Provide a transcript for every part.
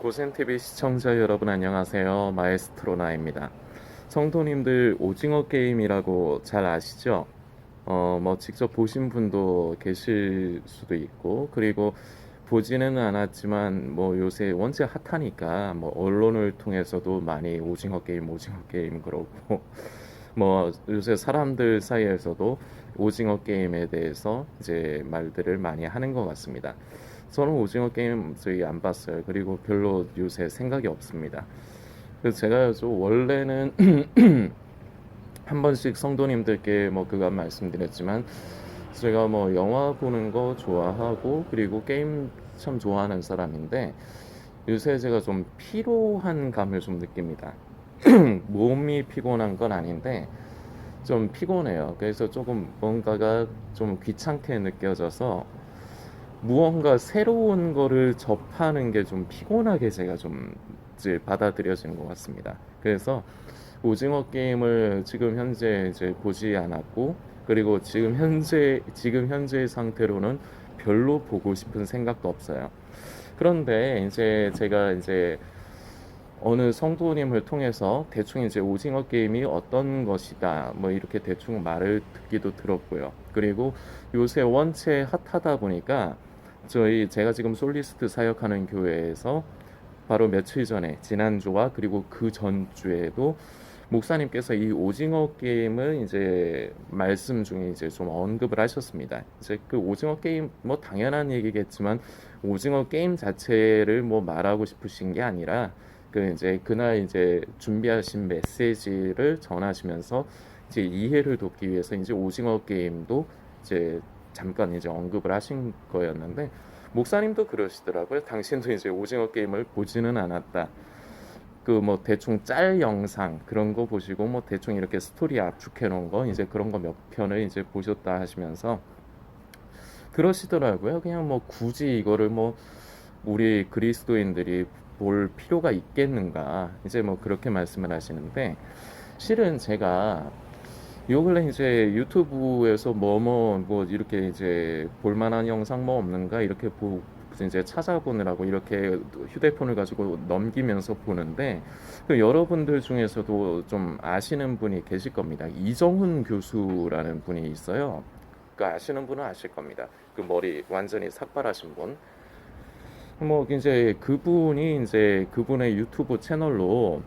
고센TV 시청자 여러분 안녕하세요. 마에스트로나입니다. 성도님들 오징어 게임이라고 잘 아시죠? 어, 뭐 직접 보신 분도 계실 수도 있고, 그리고 보지는 않았지만 뭐 요새 원체 핫하니까 뭐 언론을 통해서도 많이 오징어 게임, 오징어 게임 그러고, 뭐 요새 사람들 사이에서도 오징어 게임에 대해서 이제 말들을 많이 하는 것 같습니다. 저는 오징어 게임 저희 안 봤어요. 그리고 별로 요새 생각이 없습니다. 그래서 제가 좀 원래는 한 번씩 성도님들께 뭐 그간 말씀드렸지만 제가 뭐 영화 보는 거 좋아하고 그리고 게임 참 좋아하는 사람인데 요새 제가 좀 피로한 감을 좀 느낍니다. 몸이 피곤한 건 아닌데 좀 피곤해요. 그래서 조금 뭔가가 좀 귀찮게 느껴져서 무언가 새로운 거를 접하는 게 좀 피곤하게 제가 좀 이제 받아들여지는 것 같습니다. 그래서 오징어 게임을 지금 현재 이제 보지 않았고 그리고 지금 현재 지금 현재의 상태로는 별로 보고 싶은 생각도 없어요. 그런데 이제 제가 이제 어느 성도님을 통해서 대충 이제 오징어 게임이 어떤 것이다 뭐 이렇게 대충 말을 듣기도 들었고요. 그리고 요새 원체 핫하다 보니까 저희 제가 지금 솔리스트 사역하는 교회에서 바로 며칠 전에 지난주와 그리고 그 전주에도 목사님께서 이 오징어 게임을 이제 말씀 중에 이제 좀 언급을 하셨습니다. 이제 그 오징어 게임 뭐 당연한 얘기겠지만 오징어 게임 자체를 뭐 말하고 싶으신 게 아니라 그 이제 그날 이제 준비하신 메시지를 전하시면서 이제 이해를 돕기 위해서 이제 오징어 게임도 이제 잠깐 이제 언급을 하신 거였는데 목사님도 그러시더라고요. 당신도 이제 오징어 게임을 보지는 않았다. 그 뭐 대충 짤 영상 그런 거 보시고 뭐 대충 이렇게 스토리 압축해 놓은 거 이제 그런 거 몇 편을 이제 보셨다 하시면서 그러시더라고요. 그냥 뭐 굳이 이거를 뭐 우리 그리스도인들이 볼 필요가 있겠는가 이제 뭐 그렇게 말씀을 하시는데 실은 제가 요 근래 이제 유튜브에서 뭐뭐 뭐 이렇게 이제 볼만한 영상 뭐 없는가 이렇게 보 이제 찾아보느라고 이렇게 휴대폰을 가지고 넘기면서 보는데 그 여러분들 중에서도 좀 아시는 분이 계실 겁니다. 이정훈 교수라는 분이 있어요. 그 아시는 분은 아실 겁니다. 그 머리 완전히 삭발하신 분. 뭐 이제 그분이 이제 그분의 유튜브 채널로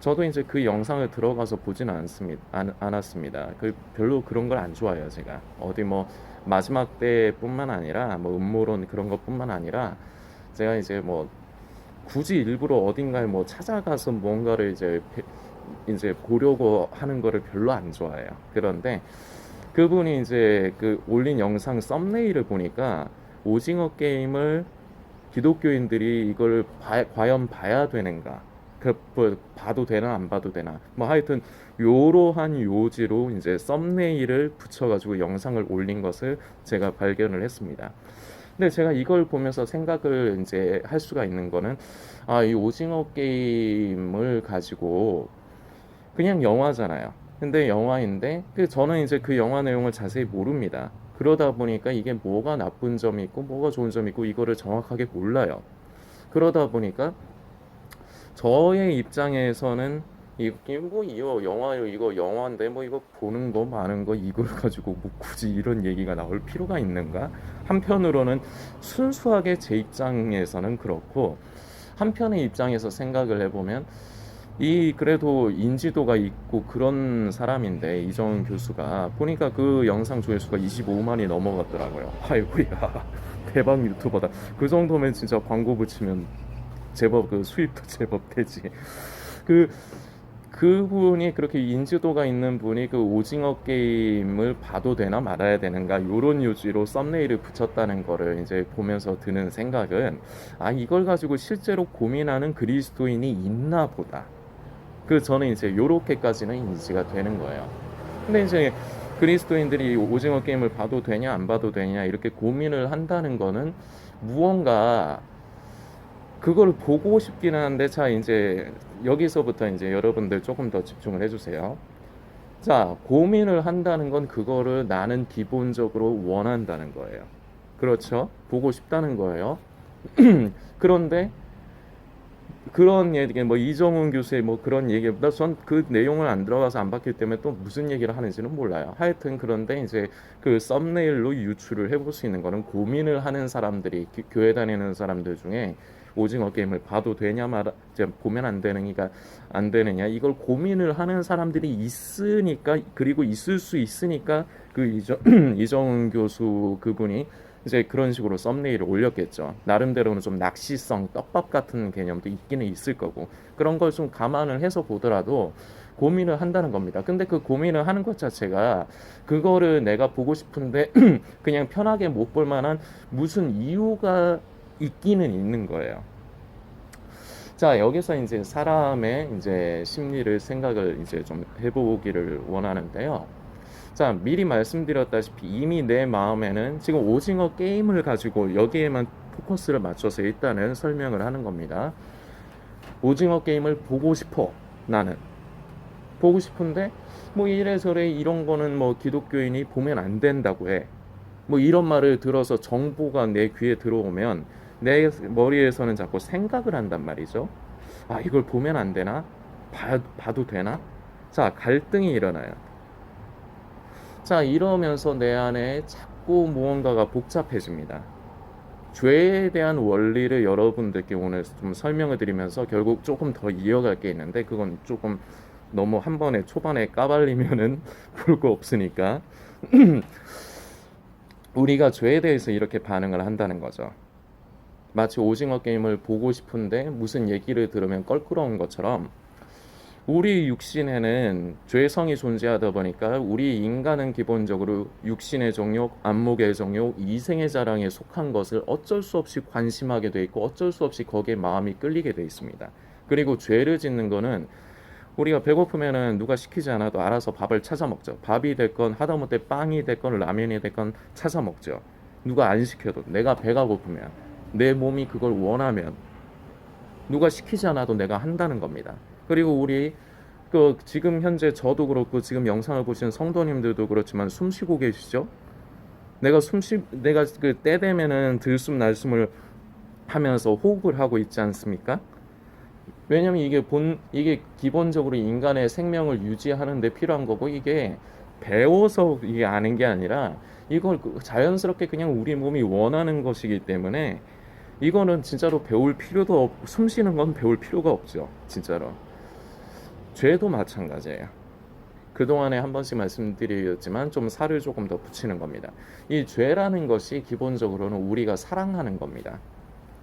저도 이제 그 영상을 들어가서 보지는 않습니다. 않, 않았습니다. 그 별로 그런 걸 안 좋아해요, 제가. 어디 뭐 마지막 때뿐만 아니라 뭐 음모론 그런 것뿐만 아니라 제가 이제 뭐 굳이 일부러 어딘가에 뭐 찾아가서 뭔가를 이제 배- 이제 보려고 하는 거를 별로 안 좋아해요. 그런데 그분이 이제 그 올린 영상 썸네일을 보니까 오징어 게임을 기독교인들이 이걸 봐- 과연 봐야 되는가? 그, 뭐, 봐도 되나 안 봐도 되나 뭐 하여튼 요러한 요지로 이제 썸네일을 붙여가지고 영상을 올린 것을 제가 발견을 했습니다. 근데 제가 이걸 보면서 생각을 이제 할 수가 있는 거는 아, 이 오징어 게임을 가지고 그냥 영화잖아요. 근데 영화인데 그 저는 이제 그 영화 내용을 자세히 모릅니다. 그러다 보니까 이게 뭐가 나쁜 점이 있고 뭐가 좋은 점이 있고 이거를 정확하게 몰라요. 그러다 보니까 저의 입장에서는 이게 뭐 이거 영화요 이거 영화인데 뭐 이거 보는 거 마는 거 이걸 가지고 뭐 굳이 이런 얘기가 나올 필요가 있는가? 한편으로는 순수하게 제 입장에서는 그렇고 한편의 입장에서 생각을 해보면 이 그래도 인지도가 있고 그런 사람인데 이정은 교수가 보니까 그 영상 조회수가 25만이 넘어갔더라고요. 아이고야 대박 유튜버다. 그 정도면 진짜 광고 붙이면 제법 그 수입도 제법 되지. 그 그분이 그렇게 인지도가 있는 분이 그 오징어 게임을 봐도 되나 말아야 되는가 요런 요지로 썸네일을 붙였다는 거를 이제 보면서 드는 생각은 아 이걸 가지고 실제로 고민하는 그리스도인이 있나 보다. 그 저는 이제 요렇게까지는 인지가 되는 거예요. 근데 이제 그리스도인들이 오징어 게임을 봐도 되냐 안 봐도 되냐 이렇게 고민을 한다는 거는 무언가 그걸 보고 싶긴 한데 자 이제 여기서부터 이제 여러분들 조금 더 집중을 해주세요. 자 고민을 한다는 건 그거를 나는 기본적으로 원한다는 거예요. 그렇죠? 보고 싶다는 거예요. 그런데 그런 얘기 뭐 이정훈 교수의 뭐 그런 얘기보다 전그 내용을 안 들어가서 안 봤기 때문에 또 무슨 얘기를 하는지는 몰라요. 하여튼 그런데 이제 그 썸네일로 유출을 해볼 수 있는 거는 고민을 하는 사람들이 기- 교회 다니는 사람들 중에 오징어 게임을 봐도 되냐 말 이제 보면 안 되느니까 안 되느냐 이걸 고민을 하는 사람들이 있으니까 그리고 있을 수 있으니까 그 이정 이정훈 교수 그분이 이제 그런 식으로 썸네일을 올렸겠죠. 나름대로는 좀 낚시성 떡밥 같은 개념도 있기는 있을 거고 그런 걸 좀 감안을 해서 보더라도 고민을 한다는 겁니다. 근데 그 고민을 하는 것 자체가 그거를 내가 보고 싶은데 그냥 편하게 못 볼 만한 무슨 이유가 있기는 있는 거예요. 자, 여기서 이제 사람의 이제 심리를 생각을 이제 좀 해보기를 원하는데요. 자, 미리 말씀드렸다시피 이미 내 마음에는 지금 오징어 게임을 가지고 여기에만 포커스를 맞춰서 일단은 설명을 하는 겁니다. 오징어 게임을 보고 싶어, 나는. 보고 싶은데, 뭐 이래저래 이런 거는 뭐 기독교인이 보면 안 된다고 해. 뭐 이런 말을 들어서 정보가 내 귀에 들어오면 내 머리에서는 자꾸 생각을 한단 말이죠. 아, 이걸 보면 안 되나? 봐, 봐도 되나? 자, 갈등이 일어나요. 자, 이러면서 내 안에 자꾸 무언가가 복잡해집니다. 죄에 대한 원리를 여러분들께 오늘 좀 설명을 드리면서 결국 조금 더 이어갈 게 있는데 그건 조금 너무 한 번에 초반에 까발리면은 볼 거 없으니까 우리가 죄에 대해서 이렇게 반응을 한다는 거죠. 마치 오징어 게임을 보고 싶은데 무슨 얘기를 들으면 껄끄러운 것처럼 우리 육신에는 죄성이 존재하다 보니까 우리 인간은 기본적으로 육신의 정욕, 안목의 정욕, 이생의 자랑에 속한 것을 어쩔 수 없이 관심하게 돼 있고 어쩔 수 없이 거기에 마음이 끌리게 돼 있습니다. 그리고 죄를 짓는 거는 우리가 배고프면은 누가 시키지 않아도 알아서 밥을 찾아 먹죠. 밥이 됐건 하다못해 빵이 됐건 라면이 됐건 찾아 먹죠. 누가 안 시켜도 내가 배가 고프면 내 몸이 그걸 원하면 누가 시키지 않아도 내가 한다는 겁니다. 그리고 우리 그 지금 현재 저도 그렇고 지금 영상을 보시는 성도님들도 그렇지만 숨 쉬고 계시죠? 내가 숨쉬 내가 그 때 되면은 들숨 날숨을 하면서 호흡을 하고 있지 않습니까? 왜냐면 이게 본 이게 기본적으로 인간의 생명을 유지하는 데 필요한 거고 이게 배워서 이게 아는 게 아니라 이걸 그 자연스럽게 그냥 우리 몸이 원하는 것이기 때문에 이거는 진짜로 배울 필요도 없, 숨 쉬는 건 배울 필요가 없죠. 진짜로. 죄도 마찬가지예요. 그동안에 한 번씩 말씀드렸지만 좀 살을 조금 더 붙이는 겁니다. 이 죄라는 것이 기본적으로는 우리가 사랑하는 겁니다.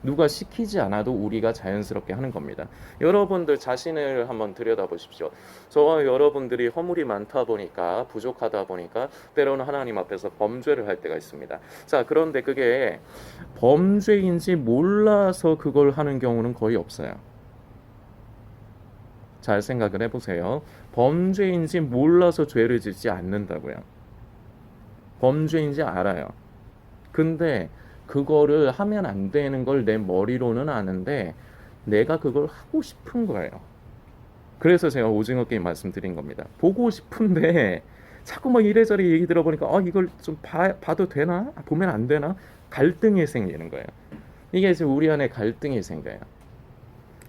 누가 시키지 않아도 우리가 자연스럽게 하는 겁니다. 여러분들 자신을 한번 들여다보십시오. 저와 여러분들이 허물이 많다 보니까 부족하다 보니까 때로는 하나님 앞에서 범죄를 할 때가 있습니다. 자, 그런데 그게 범죄인지 몰라서 그걸 하는 경우는 거의 없어요. 잘 생각을 해보세요. 범죄인지 몰라서 죄를 짓지 않는다고요. 범죄인지 알아요. 근데 그거를 하면 안 되는 걸 내 머리로는 아는데 내가 그걸 하고 싶은 거예요. 그래서 제가 오징어 게임 말씀드린 겁니다. 보고 싶은데 자꾸 막 이래저래 얘기 들어보니까 아 이걸 좀 봐, 봐도 되나? 보면 안 되나? 갈등이 생기는 거예요. 이게 이제 우리 안에 갈등이 생겨요.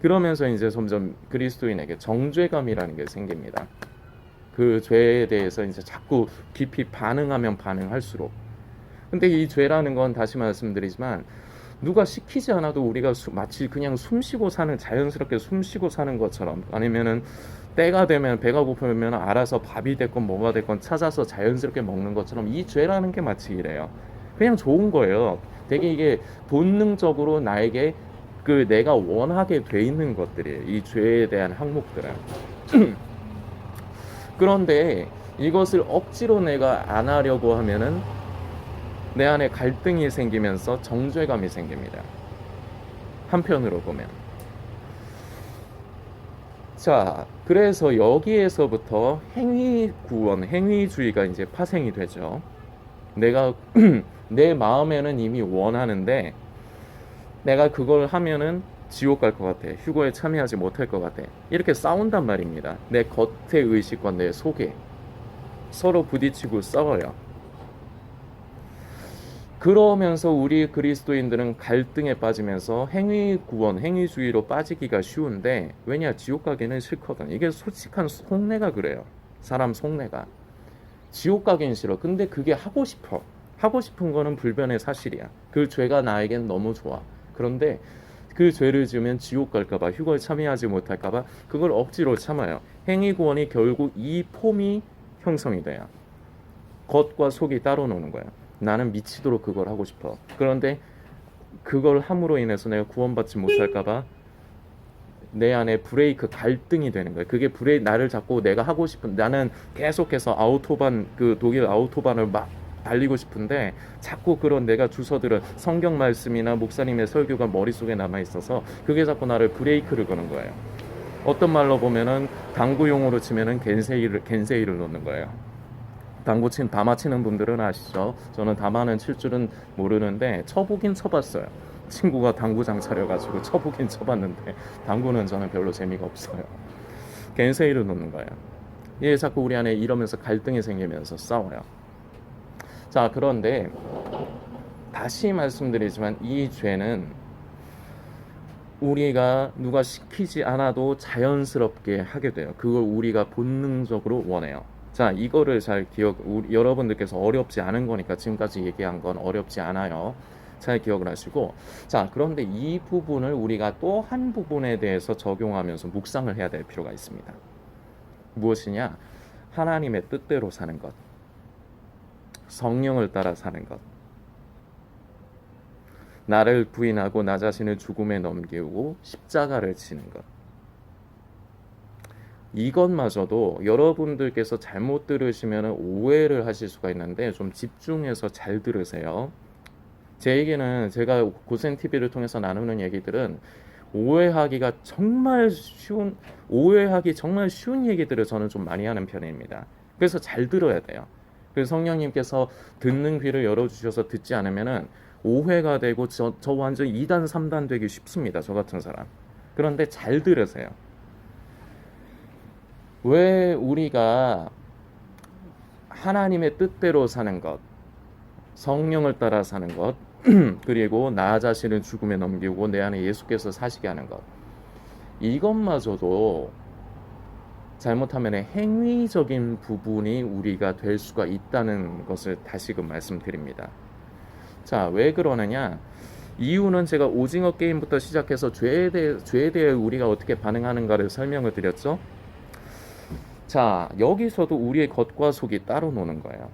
그러면서 이제 점점 그리스도인에게 정죄감이라는 게 생깁니다. 그 죄에 대해서 이제 자꾸 깊이 반응하면 반응할수록 근데 이 죄라는 건 다시 말씀드리지만 누가 시키지 않아도 우리가 수- 마치 그냥 숨 쉬고 사는 자연스럽게 숨 쉬고 사는 것처럼 아니면은 때가 되면 배가 고프면 알아서 밥이 됐건 뭐가 됐건 찾아서 자연스럽게 먹는 것처럼 이 죄라는 게 마치 이래요. 그냥 좋은 거예요. 되게 이게 본능적으로 나에게 그 내가 원하게 돼 있는 것들이에요. 이 죄에 대한 항목들은. 그런데 이것을 억지로 내가 안 하려고 하면은 내 안에 갈등이 생기면서 정죄감이 생깁니다. 한편으로 보면. 자, 그래서 여기에서부터 행위 구원, 행위주의가 이제 파생이 되죠. 내가 내 마음에는 이미 원하는데 내가 그걸 하면은 지옥 갈 것 같아. 휴거에 참여하지 못할 것 같아. 이렇게 싸운단 말입니다. 내 겉의 의식과 내 속에 서로 부딪히고 싸워요. 그러면서 우리 그리스도인들은 갈등에 빠지면서 행위 구원, 행위주의로 빠지기가 쉬운데 왜냐 지옥 가기는 싫거든. 이게 솔직한 속내가 그래요. 사람 속내가 지옥 가기는 싫어. 근데 그게 하고 싶어. 하고 싶은 거는 불변의 사실이야. 그 죄가 나에겐 너무 좋아. 그런데 그 죄를 지으면 지옥 갈까봐 휴거에 참여하지 못할까봐 그걸 억지로 참아요. 행위 구원이 결국 이 폼이 형성이 돼요. 겉과 속이 따로 노는 거예요. 나는 미치도록 그걸 하고 싶어. 그런데 그걸 함으로 인해서 내가 구원받지 못할까봐 내 안에 브레이크 갈등이 되는 거예요. 그게 브레이 나를 잡고 내가 하고 싶은 나는 계속해서 아우토반 그 독일 아우토반을 막 달리고 싶은데 자꾸 그런 내가 주서들은 성경 말씀이나 목사님의 설교가 머릿속에 남아 있어서 그게 자꾸 나를 브레이크를 거는 거예요. 어떤 말로 보면은 당구용으로 치면은 겐세이를 겐세이를 놓는 거예요. 당구 친 다마 치는 분들은 아시죠? 저는 다마는 칠 줄은 모르는데 쳐보긴 쳐봤어요. 친구가 당구장 차려가지고 쳐보긴 쳐봤는데 당구는 저는 별로 재미가 없어요. 겐세이를 놓는 거예요. 예, 자꾸 우리 안에 이러면서 갈등이 생기면서 싸워요. 자, 그런데 다시 말씀드리지만 이 죄는 우리가 누가 시키지 않아도 자연스럽게 하게 돼요. 그걸 우리가 본능적으로 원해요. 자, 이거를 잘 기억, 우리, 여러분들께서 어렵지 않은 거니까 지금까지 얘기한 건 어렵지 않아요. 잘 기억을 하시고. 자, 그런데 이 부분을 우리가 또 한 부분에 대해서 적용하면서 묵상을 해야 될 필요가 있습니다. 무엇이냐? 하나님의 뜻대로 사는 것. 성령을 따라 사는 것. 나를 부인하고 나 자신을 죽음에 넘기고 십자가를 지는 것. 이것마저도 여러분들께서 잘못 들으시면 오해를 하실 수가 있는데 좀 집중해서 잘 들으세요. 제 얘기는 제가 고생 TV를 통해서 나누는 얘기들은 오해하기가 정말 쉬운 오해하기 정말 쉬운 얘기들을 저는 좀 많이 하는 편입니다. 그래서 잘 들어야 돼요. 그래서 성령님께서 듣는 귀를 열어주셔서 듣지 않으면은 오해가 되고 저, 저 완전 2단 3단 되기 쉽습니다. 저 같은 사람. 그런데 잘 들으세요. 왜 우리가 하나님의 뜻대로 사는 것, 성령을 따라 사는 것, 그리고 나 자신을 죽음에 넘기고 내 안에 예수께서 사시게 하는 것, 이것마저도 잘못하면 행위적인 부분이 우리가 될 수가 있다는 것을 다시금 말씀드립니다. 자, 왜 그러느냐? 이유는 제가 오징어 게임부터 시작해서 죄에 대해, 죄에 대해 우리가 어떻게 반응하는가를 설명을 드렸죠. 자, 여기서도 우리의 겉과 속이 따로 노는 거예요.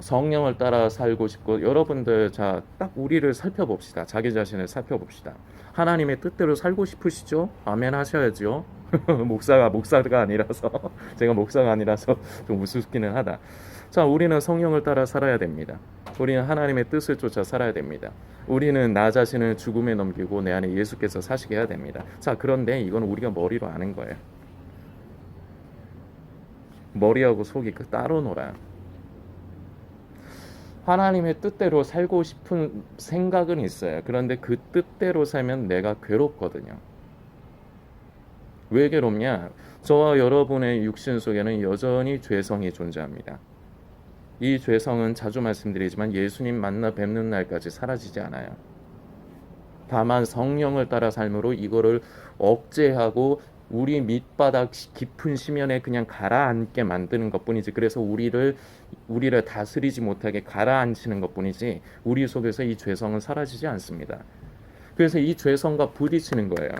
성령을 따라 살고 싶고 여러분들 자, 딱 우리를 살펴봅시다. 자기 자신을 살펴봅시다. 하나님의 뜻대로 살고 싶으시죠? 아멘 하셔야죠. 목사가 목사가 아니라서 제가 목사가 아니라서 좀 우습기는 하다. 자, 우리는 성령을 따라 살아야 됩니다. 우리는 하나님의 뜻을 쫓아 살아야 됩니다. 우리는 나 자신을 죽음에 넘기고 내 안에 예수께서 사시게 해야 됩니다. 자, 그런데 이건 우리가 머리로 아는 거예요. 머리하고 속이 그 따로 놀아요. 하나님의 뜻대로 살고 싶은 생각은 있어요. 그런데 그 뜻대로 살면 내가 괴롭거든요. 왜 괴롭냐? 저와 여러분의 육신 속에는 여전히 죄성이 존재합니다. 이 죄성은 자주 말씀드리지만 예수님 만나 뵙는 날까지 사라지지 않아요. 다만 성령을 따라 삶으로 이거를 억제하고 우리 밑바닥 깊은 심연에 그냥 가라앉게 만드는 것뿐이지. 그래서 우리를 우리를 다스리지 못하게 가라앉히는 것뿐이지. 우리 속에서 이 죄성은 사라지지 않습니다. 그래서 이 죄성과 부딪히는 거예요.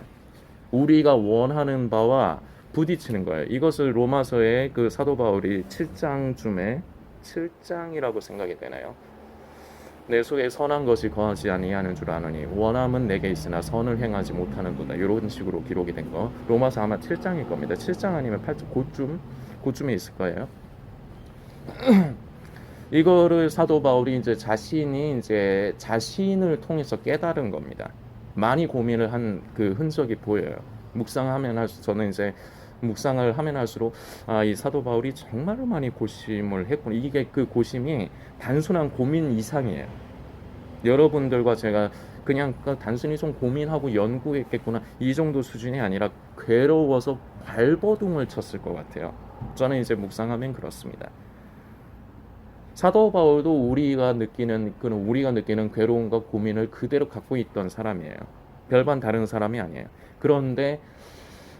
우리가 원하는 바와 부딪히는 거예요. 이것을 로마서의 그 사도 바울이 7장쯤에 7장이라고 생각이 되나요? 내 속에 선한 것이 거하지 아니하는 줄 아느니 원함은 내게 있으나 선을 행하지 못하는도다. 이런 식으로 기록이 된 거. 로마서 아마 7장일 겁니다. 7장 아니면 8장 고쯤 고쯤에 있을 거예요. 이거를 사도 바울이 이제 자신이 이제 자신을 통해서 깨달은 겁니다. 많이 고민을 한 그 흔적이 보여요. 묵상하면 할수 저는 이제 묵상을 하면 할수록 아, 이 사도 바울이 정말로 많이 고심을 했구나. 이게 그 고심이 단순한 고민 이상이에요. 여러분들과 제가 그냥 그 단순히 좀 고민하고 연구했겠구나 이 정도 수준이 아니라 괴로워서 발버둥을 쳤을 것 같아요. 저는 이제 묵상하면 그렇습니다. 사도 바울도 우리가 느끼는 그런 우리가 느끼는 괴로움과 고민을 그대로 갖고 있던 사람이에요. 별반 다른 사람이 아니에요. 그런데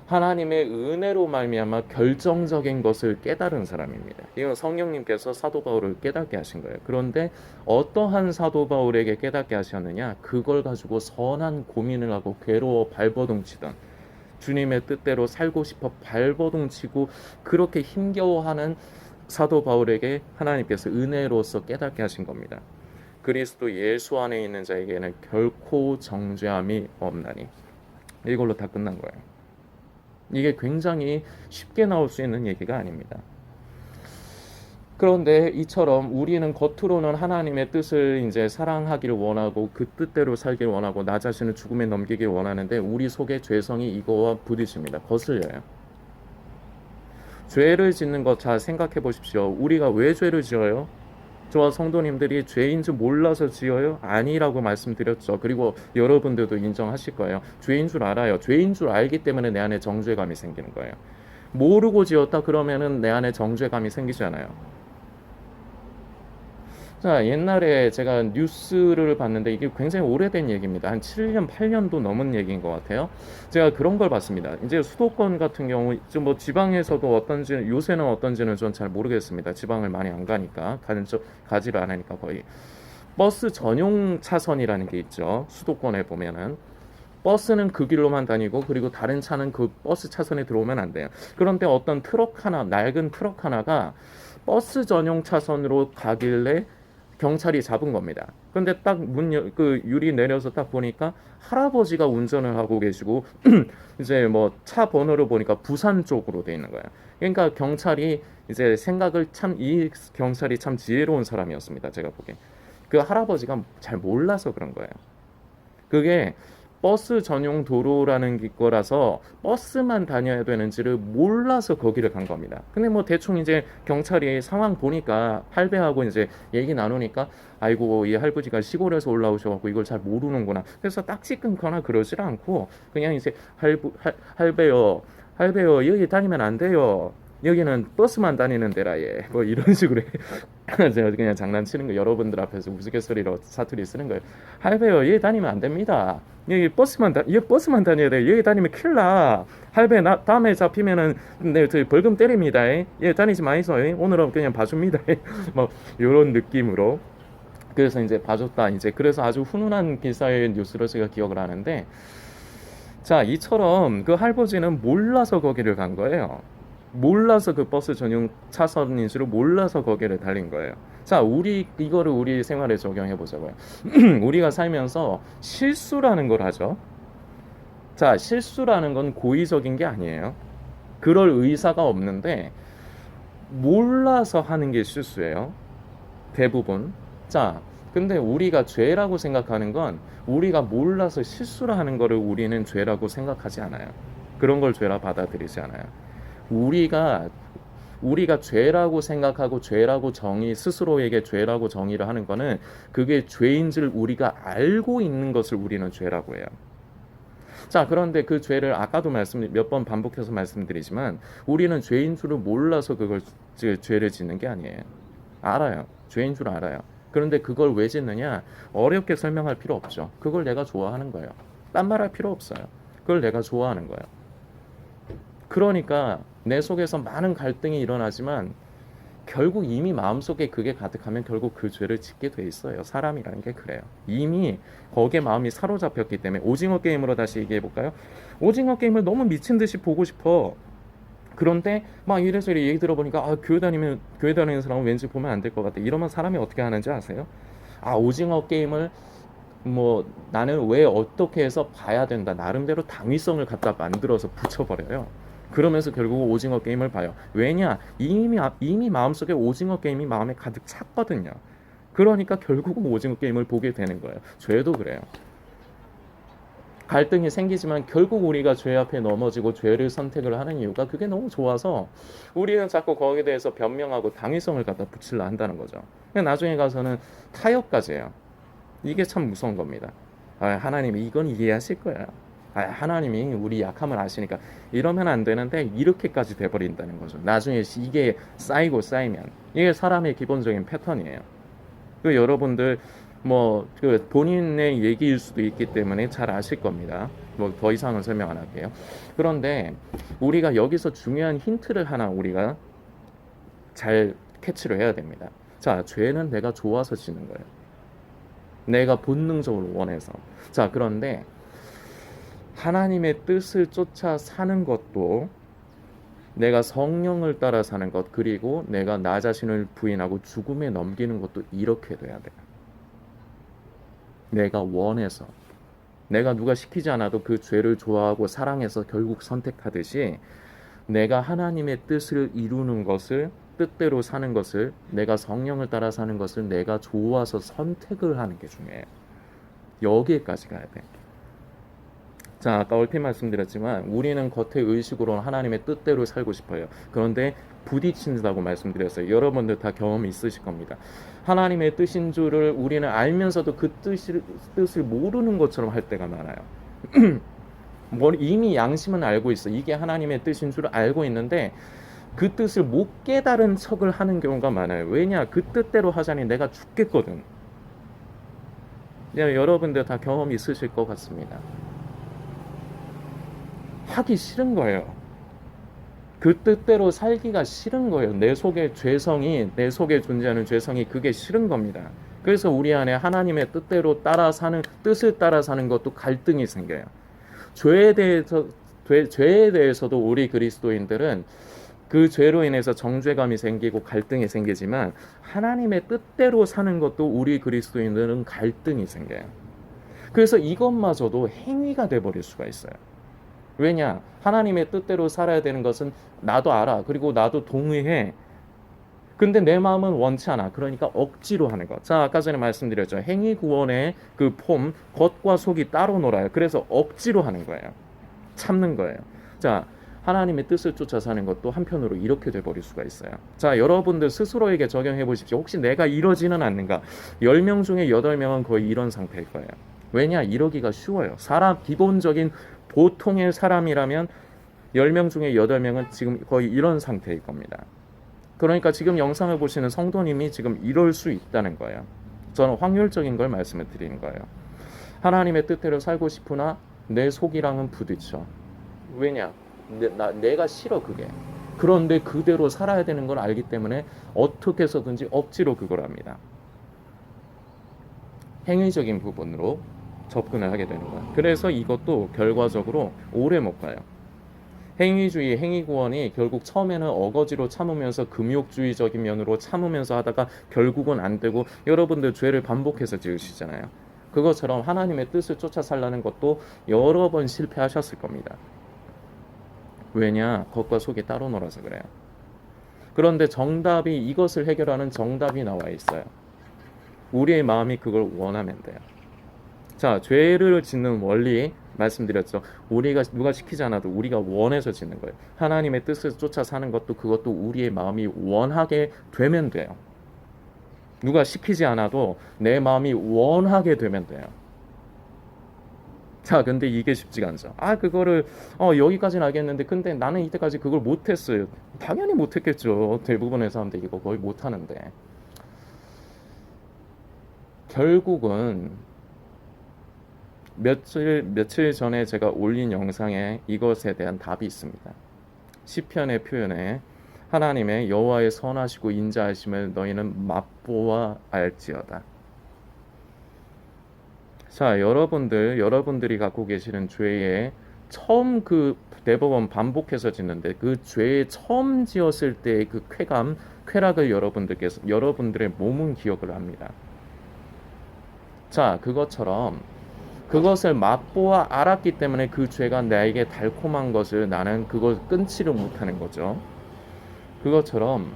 하나님의 은혜로 말미암아 결정적인 것을 깨달은 사람입니다. 이건 성령님께서 사도 바울을 깨닫게 하신 거예요. 그런데 어떠한 사도 바울에게 깨닫게 하셨느냐? 그걸 가지고 선한 고민을 하고 괴로워 발버둥치던 주님의 뜻대로 살고 싶어 발버둥치고 그렇게 힘겨워하는 사도 바울에게 하나님께서 은혜로서 깨닫게 하신 겁니다. 그리스도 예수 안에 있는 자에게는 결코 정죄함이 없나니 이걸로 다 끝난 거예요. 이게 굉장히 쉽게 나올 수 있는 얘기가 아닙니다. 그런데 이처럼 우리는 겉으로는 하나님의 뜻을 이제 사랑하기를 원하고 그 뜻대로 살기를 원하고 나 자신을 죽음에 넘기길 원하는데 우리 속에 죄성이 이거와 부딪힙니다. 거슬려요. 죄를 짓는 것 잘 생각해 보십시오. 우리가 왜 죄를 지어요? 저와 성도님들이 죄인 줄 몰라서 지어요? 아니라고 말씀드렸죠. 그리고 여러분들도 인정하실 거예요. 죄인 줄 알아요. 죄인 줄 알기 때문에 내 안에 정죄감이 생기는 거예요. 모르고 지었다 그러면은 내 안에 정죄감이 생기잖아요. 자, 옛날에 제가 뉴스를 봤는데 이게 굉장히 오래된 얘기입니다. 한 7년, 8년도 넘은 얘기인 것 같아요. 제가 그런 걸 봤습니다. 이제 수도권 같은 경우, 지금 뭐 지방에서도 어떤지, 요새는 어떤지는 전 잘 모르겠습니다. 지방을 많이 안 가니까, 가는 쪽, 가지를 않으니까 거의. 버스 전용 차선이라는 게 있죠. 수도권에 보면은. 버스는 그 길로만 다니고 그리고 다른 차는 그 버스 차선에 들어오면 안 돼요. 그런데 어떤 트럭 하나, 낡은 트럭 하나가 버스 전용 차선으로 가길래 경찰이 잡은 겁니다. 근데 딱 문 그 유리 내려서 딱 보니까 할아버지가 운전을 하고 계시고 이제 뭐 차 번호를 보니까 부산 쪽으로 돼 있는 거예요. 그러니까 경찰이 이제 생각을 참 이 경찰이 참 지혜로운 사람이었습니다. 제가 보기에 그 할아버지가 잘 몰라서 그런 거예요. 그게 버스 전용 도로라는 거라서 버스만 다녀야 되는지를 몰라서 거기를 간 겁니다. 근데 뭐 대충 이제 경찰이 상황 보니까 할배하고 이제 얘기 나누니까 아이고 이 할아버지가 시골에서 올라오셔갖고 이걸 잘 모르는구나. 그래서 딱지 끊거나 그러질 않고 그냥 이제 할부, 할, 할배요 할배요 여기 다니면 안 돼요. 여기는 버스만 다니는 데라 예. 뭐 이런 식으로 제가 그냥 장난치는 거 여러분들 앞에서 우스갯소리로 사투리 쓰는 거예요. 할배요 여기 다니면 안 됩니다. 여기 버스만 다 여기 버스만 다녀야 돼. 여기 다니면 큰일 나. 할배 나 다음에 잡히면은 네, 저 벌금 때립니다. 예, 다니지 마이소. 오늘은 그냥 봐줍니다. 뭐 이런 느낌으로 그래서 이제 봐줬다. 이제 그래서 아주 훈훈한 기사의 뉴스로 제가 기억을 하는데 자 이처럼 그 할아버지는 몰라서 거기를 간 거예요. 몰라서 그 버스 전용 차선인 줄 몰라서 거기를 달린 거예요. 자, 우리 이거를 우리 생활에 적용해 보자고요. 우리가 살면서 실수라는 걸 하죠. 자, 실수라는 건 고의적인 게 아니에요. 그럴 의사가 없는데 몰라서 하는 게 실수예요. 대부분. 자, 근데 우리가 죄라고 생각하는 건 우리가 몰라서 실수를 하는 거를 우리는 죄라고 생각하지 않아요. 그런 걸 죄라 받아들이지 않아요. 우리가 우리가 죄라고 생각하고 죄라고 정의 스스로에게 죄라고 정의를 하는 거는 그게 죄인 줄 우리가 알고 있는 것을 우리는 죄라고 해요. 자, 그런데 그 죄를 아까도 말씀 몇 번 반복해서 말씀드리지만 우리는 죄인 줄을 몰라서 그걸 죄를 짓는 게 아니에요. 알아요. 죄인 줄 알아요. 그런데 그걸 왜 짓느냐? 어렵게 설명할 필요 없죠. 그걸 내가 좋아하는 거예요. 딴 말 할 필요 없어요. 그걸 내가 좋아하는 거예요. 그러니까 내 속에서 많은 갈등이 일어나지만 결국 이미 마음속에 그게 가득하면 결국 그 죄를 짓게 돼 있어요. 사람이라는 게 그래요. 이미 거기에 마음이 사로잡혔기 때문에 오징어 게임으로 다시 얘기해 볼까요? 오징어 게임을 너무 미친 듯이 보고 싶어. 그런데 막 이래저래 얘기 들어보니까 아, 교회 다니면 교회 다니는 사람은 왠지 보면 안 될 것 같아. 이러면 사람이 어떻게 하는지 아세요? 아 오징어 게임을 뭐 나는 왜 어떻게 해서 봐야 된다. 나름대로 당위성을 갖다 만들어서 붙여버려요. 그러면서 결국 오징어 게임을 봐요. 왜냐? 이미 이미 마음속에 오징어 게임이 마음에 가득 찼거든요. 그러니까 결국은 오징어 게임을 보게 되는 거예요. 죄도 그래요. 갈등이 생기지만 결국 우리가 죄 앞에 넘어지고 죄를 선택을 하는 이유가 그게 너무 좋아서 우리는 자꾸 거기에 대해서 변명하고 당위성을 갖다 붙이려 한다는 거죠. 나중에 가서는 타협까지 해요. 이게 참 무서운 겁니다. 아, 하나님이 이건 이해하실. 아, 하나님이 우리 약함을 아시니까 이러면 안 되는데 이렇게까지 돼버린다는 거죠. 나중에 이게 쌓이고 쌓이면 이게 사람의 기본적인 패턴이에요. 그 여러분들 뭐 그 본인의 얘기일 수도 있기 때문에 잘 아실 겁니다. 뭐 더 이상은 설명 안 할게요. 그런데 우리가 여기서 중요한 힌트를 하나 우리가 잘 캐치를 해야 됩니다. 자, 죄는 내가 좋아서 지는 거예요. 내가 본능적으로 원해서. 자, 그런데 하나님의 뜻을 쫓아 사는 것도 내가 성령을 따라 사는 것 그리고 내가 나 자신을 부인하고 죽음에 넘기는 것도 이렇게 돼야 돼요. 내가 원해서 내가 누가 시키지 않아도 그 죄를 좋아하고 사랑해서 결국 선택하듯이 내가 하나님의 뜻을 이루는 것을 뜻대로 사는 것을 내가 성령을 따라 사는 것을 내가 좋아서 선택을 하는 게 중요해요. 여기에까지 가야 돼. 자, 아까 얼핏 말씀드렸지만 우리는 겉의 의식으로 하나님의 뜻대로 살고 싶어요. 그런데 부딪힌다고 말씀드렸어요. 여러분들 다 경험이 있으실 겁니다. 하나님의 뜻인 줄을 우리는 알면서도 그 뜻을, 뜻을 모르는 것처럼 할 때가 많아요. 뭐 이미 양심은 알고 있어. 이게 하나님의 뜻인 줄 알고 있는데 그 뜻을 못 깨달은 척을 하는 경우가 많아요. 왜냐? 그 뜻대로 하자니 내가 죽겠거든. 네, 여러분들 다 경험 있으실 것 같습니다. 하기 싫은 거예요. 그 뜻대로 살기가 싫은 거예요. 내 속에 죄성이, 내 속에 존재하는 죄성이 그게 싫은 겁니다. 그래서 우리 안에 하나님의 뜻대로 따라 사는, 뜻을 따라 사는 것도 갈등이 생겨요. 죄에 대해서, 죄, 죄에 대해서도 우리 그리스도인들은 그 죄로 인해서 정죄감이 생기고 갈등이 생기지만 하나님의 뜻대로 사는 것도 우리 그리스도인들은 갈등이 생겨요. 그래서 이것마저도 행위가 돼 버릴 수가 있어요. 왜냐? 하나님의 뜻대로 살아야 되는 것은 나도 알아. 그리고 나도 동의해. 근데 내 마음은 원치 않아. 그러니까 억지로 하는 것. 자, 아까 전에 말씀드렸죠. 행위 구원의 그 폼, 겉과 속이 따로 놀아요. 그래서 억지로 하는 거예요. 참는 거예요. 자, 하나님의 뜻을 쫓아 사는 것도 한편으로 이렇게 돼 버릴 수가 있어요. 자, 여러분들 스스로에게 적용해 보십시오. 혹시 내가 이러지는 않는가? 10명 중에 8명은 거의 이런 상태일 거예요. 왜냐? 이러기가 쉬워요. 사람 기본적인 보통의 사람이라면 10명 중에 8명은 지금 거의 이런 상태일 겁니다. 그러니까 지금 영상을 보시는 성도님이 지금 이럴 수 있다는 거예요. 저는 확률적인 걸 말씀을 드리는 거예요. 하나님의 뜻대로 살고 싶으나 내 속이랑은 부딪혀. 왜냐? 내, 나, 내가 싫어 그게. 그런데 그대로 살아야 되는 걸 알기 때문에 어떻게 해서든지 억지로 그걸 합니다. 행위적인 부분으로 접근을 하게 되는 거야. 그래서 이것도 결과적으로 오래 못 가요. 행위주의, 행위구원이 결국 처음에는 어거지로 참으면서 금욕주의적인 면으로 참으면서 하다가 결국은 안 되고 여러분들 죄를 반복해서 지으시잖아요. 그것처럼 하나님의 뜻을 쫓아 살라는 것도 여러 번 실패하셨을 겁니다. 왜냐? 겉과 속이 따로 놀아서 그래요. 그런데 정답이 이것을 해결하는 정답이 나와 있어요. 우리의 마음이 그걸 원하면 돼요. 자, 죄를 짓는 원리 말씀드렸죠. 우리가 누가 시키지 않아도 우리가 원해서 짓는 거예요. 하나님의 뜻을 쫓아 사는 것도 그것도 우리의 마음이 원하게 되면 돼요. 누가 시키지 않아도 내 마음이 원하게 되면 돼요. 자, 근데 이게 쉽지가 않죠. 아, 그거를 어, 여기까지는 알겠는데, 근데 나는 이때까지 그걸 못 했어요. 당연히 못 했겠죠. 대부분의 사람들 이거 거의 못 하는데. 결국은 며칠 며칠 전에 제가 올린 영상에 이것에 대한 답이 있습니다. 시편의 표현에 하나님의 여호와의 선하시고 인자하심을 너희는 맛보아 알지어다. 자, 여러분들 여러분들이 갖고 계시는 죄에 처음 그 대법원 반복해서 짓는데 그 죄에 처음 지었을 때의 그 쾌감, 쾌락을 여러분들께서 여러분들의 몸은 기억을 합니다. 자, 그것처럼 그것을 맛보아 알았기 때문에 그 죄가 나에게 달콤한 것을 나는 그걸 끊지를 못하는 거죠. 그것처럼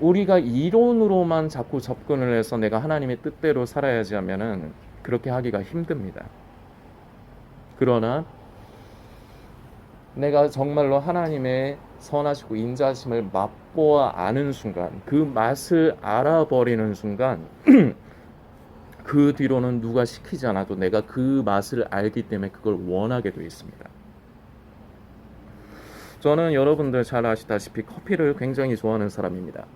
우리가 이론으로만 자꾸 접근을 해서 내가 하나님의 뜻대로 살아야지 하면은 그렇게 하기가 힘듭니다. 그러나 내가 정말로 하나님의 선하시고 인자하심을 맛보아 아는 순간, 그 맛을 알아버리는 순간, 그 뒤로는 누가 시키지 않아도 내가 그 맛을 알기 때문에 그걸 원하게 되어 있습니다. 저는 여러분들 잘 아시다시피 커피를 굉장히 좋아하는 사람입니다.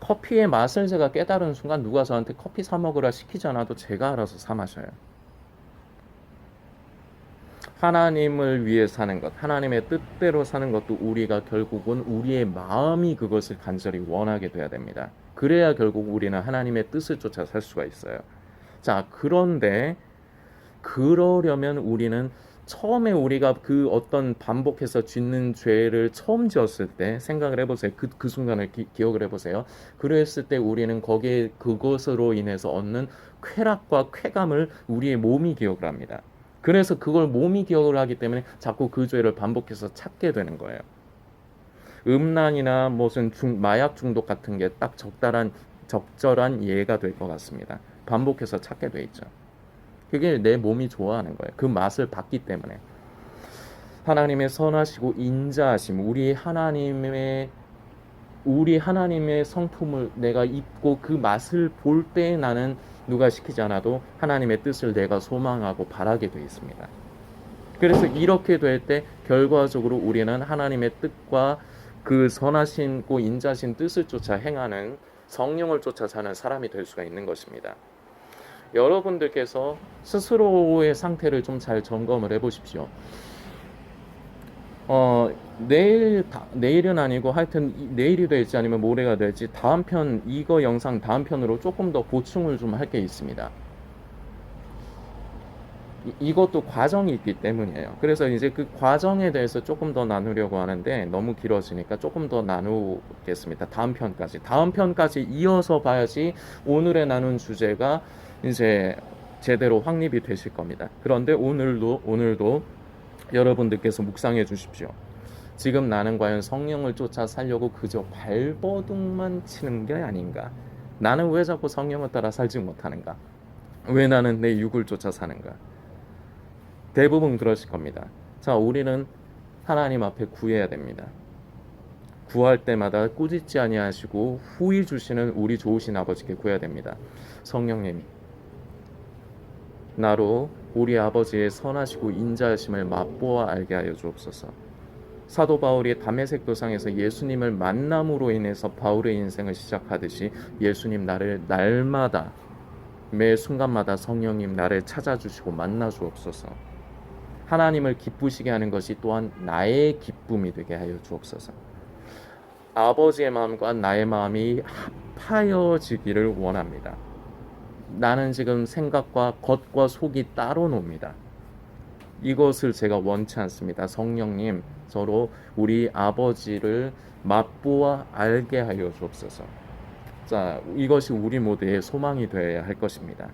커피의 맛을 제가 깨달은 순간 누가 저한테 커피 사 먹으라 시키지 않아도 제가 알아서 사 마셔요. 하나님을 위해 사는 것, 하나님의 뜻대로 사는 것도 우리가 결국은 우리의 마음이 그것을 간절히 원하게 돼야 됩니다. 그래야 결국 우리는 하나님의 뜻을 쫓아 살 수가 있어요. 자, 그런데 그러려면 우리는 처음에 우리가 그 어떤 반복해서 짓는 죄를 처음 지었을 때 생각을 해보세요. 그, 그 순간을 기, 기억을 해보세요. 그랬을 때 우리는 거기에 그것으로 인해서 얻는 쾌락과 쾌감을 우리의 몸이 기억을 합니다. 그래서 그걸 몸이 기억을 하기 때문에 자꾸 그 죄를 반복해서 찾게 되는 거예요. 음란이나 무슨 중, 마약 중독 같은 게 딱 적절한 적절한 예가 될 것 같습니다. 반복해서 찾게 돼 있죠. 그게 내 몸이 좋아하는 거예요. 그 맛을 봤기 때문에. 하나님의 선하시고 인자하심, 우리 하나님의 우리 하나님의 성품을 내가 입고 그 맛을 볼 때 나는 누가 시키지 않아도 하나님의 뜻을 내가 소망하고 바라게 되어 있습니다. 그래서 이렇게 될 때 결과적으로 우리는 하나님의 뜻과 그 선하신 고 인자신 뜻을 쫓아 행하는 성령을 쫓아 사는 사람이 될 수가 있는 것입니다. 여러분들께서 스스로의 상태를 좀 잘 점검을 해 보십시오. 어, 내일, 다, 내일은 아니고 하여튼 이- 내일이 될지 아니면 모레가 될지 다음 편, 이거 영상 다음 편으로 조금 더 보충을 좀 할 게 있습니다. 이, 이것도 과정이 있기 때문이에요. 그래서 이제 그 과정에 대해서 조금 더 나누려고 하는데 너무 길어지니까 조금 더 나누겠습니다. 다음 편까지. 다음 편까지 이어서 봐야지 오늘의 나눈 주제가 이제 제대로 확립이 되실 겁니다. 그런데 오늘도, 오늘도 여러분들께서 묵상해 주십시오. 지금 나는 과연 성령을 쫓아 살려고 그저 발버둥만 치는 게 아닌가? 나는 왜 자꾸 성령을 따라 살지 못하는가? 왜 나는 내 육을 쫓아 사는가? 대부분 그러실 겁니다. 자, 우리는 하나님 앞에 구해야 됩니다. 구할 때마다 꾸짖지 아니하시고 후히 주시는 우리 좋으신 아버지께 구해야 됩니다. 성령님, 나로 우리 아버지의 선하시고 인자하심을 맛보아 알게 하여 주옵소서. 사도 바울이 담에색 도상에서 예수님을 만남으로 인해서 바울의 인생을 시작하듯이 예수님 나를 날마다 매 순간마다 성령님 나를 찾아주시고 만나 주옵소서. 하나님을 기쁘시게 하는 것이 또한 나의 기쁨이 되게 하여 주옵소서. 아버지의 마음과 나의 마음이 합하여지기를 원합니다. 나는 지금 생각과 겉과 속이 따로 놉니다. 이것을 제가 원치 않습니다. 성령님, 서로 우리 아버지를 맛보아 알게 하여 주옵소서. 자, 이것이 우리 모두의 소망이 되어야 할 것입니다.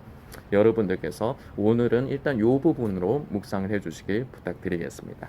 여러분들께서 오늘은 일단 이 부분으로 묵상을 해 주시길 부탁드리겠습니다.